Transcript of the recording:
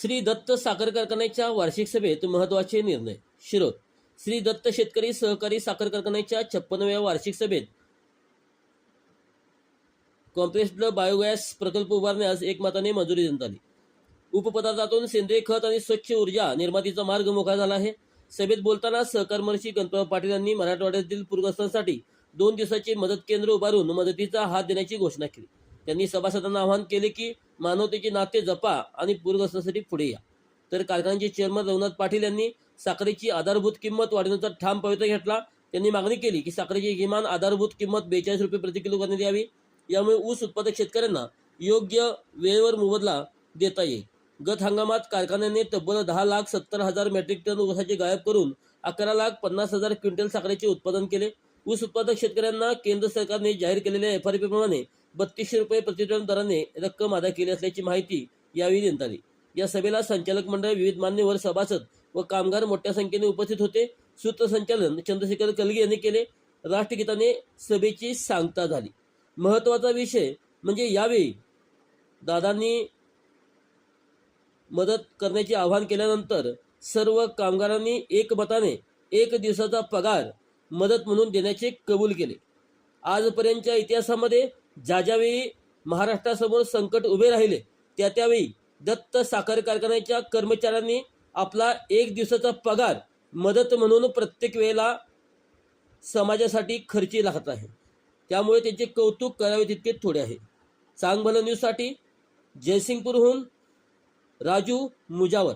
श्री दत्त साखर कारखान्याच्या वार्षिक सभेत महत्त्वाचे निर्णय. शिरोळ श्री दत्त शेतकरी सहकारी साखर कारखान्याच्या छप्पनव्या वार्षिक सभेत कॉम्प्रेस्ड बायोगॅस प्रकल्प उभारण्यास एकमताने मंजुरी देण्यात आली. उपपदार्थातून सेंद्रिय खत आणि स्वच्छ ऊर्जा निर्मितीचा मार्ग मोकळा झाला आहे. सभेत बोलताना सहकार मंत्री गणपत पाटील यांनी मराठवाड्यातील पूरग्रस्तांसाठी दोन दिवसाचे मदत केंद्र उभारून मदतीचा हात देण्याची घोषणा केली. त्यांनी सभासदांना आवाहन केले की मानवतेचे नाते जपा आणि पूरग्रस्तांसाठी पुढे या. तर कारखान्याचे चेअरमन रघुनाथ पाटील यांनी साखरेची आधारभूत किंमत वाढवण्याचा ठाम पवित्रा घेतला. त्यांनी मागणी केली की साखरेची किमान आधारभूत किंमत बेचाळीस रुपये प्रति किलो करण्यात यावी. यामुळे ऊस उत्पादक शेतकऱ्यांना योग्य वेळेवर मोबदला देता येईल. गत हंगामात कारखान्याने तब्बल दहा लाख सत्तर हजार मेट्रिक टन ऊसाचे गायब करून अकरा लाख पन्नास हजार क्विंटल साखरेचे उत्पादन केले. ऊस उत्पादक शेतकऱ्यांना केंद्र सरकारने जाहीर केलेल्या एफ आर पी प्रमाणे बत्तीसशे रुपये प्रतिटन दराने रक्कम अदा केली असल्याची माहिती यावेळी देण्यात आली. या सभेला संचालक मंडळ विविध मान्यवर सभासद व कामगार मोठ्या संख्येने उपस्थित होते. सूत्रसंचालन चंद्रशेखर कलगी यांनी केले. राष्ट्रगीताने सभेची सांगता झाली. महत्त्वाचा विषय म्हणजे यावेळी दादांनी मदत करण्याचे आवाहन केल्यानंतर सर्व कामगारांनी एकमताने एक दिवसाचा पगार मदत म्हणून देण्याचे कबूल केले. आजपर्यंतच्या इतिहासामध्ये ज्या ज्यावेळी महाराष्ट्रासमोर संकट उभे राहिले त्या त्यावेळी दत्त साखर कारखान्याच्या कर्मचाऱ्यांनी आपला एक दिवसाचा पगार मदत म्हणून प्रत्येक वेळेला समाजासाठी खर्ची लागत आहे. त्यामुळे त्यांचे कौतुक करावे तितके थोडे आहे. चांगभलं न्यूजसाठी जयसिंगपूरहून राजू मुजावर.